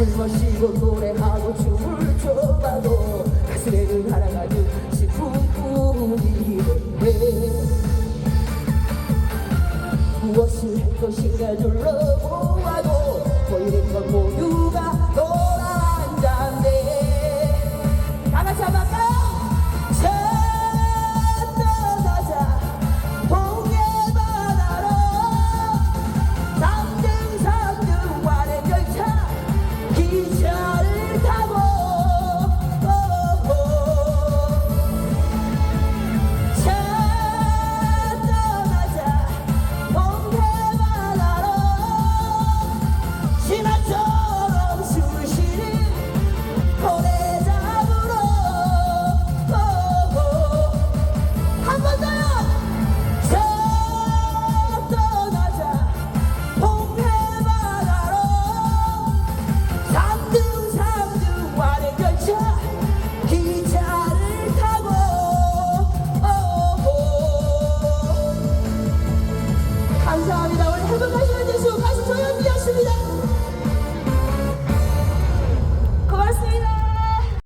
가슴 멋지고 노래하고 춤을 춰봐도 가슴에는 하나가득 슬픔뿐이래 무엇을 할 것인가 둘러보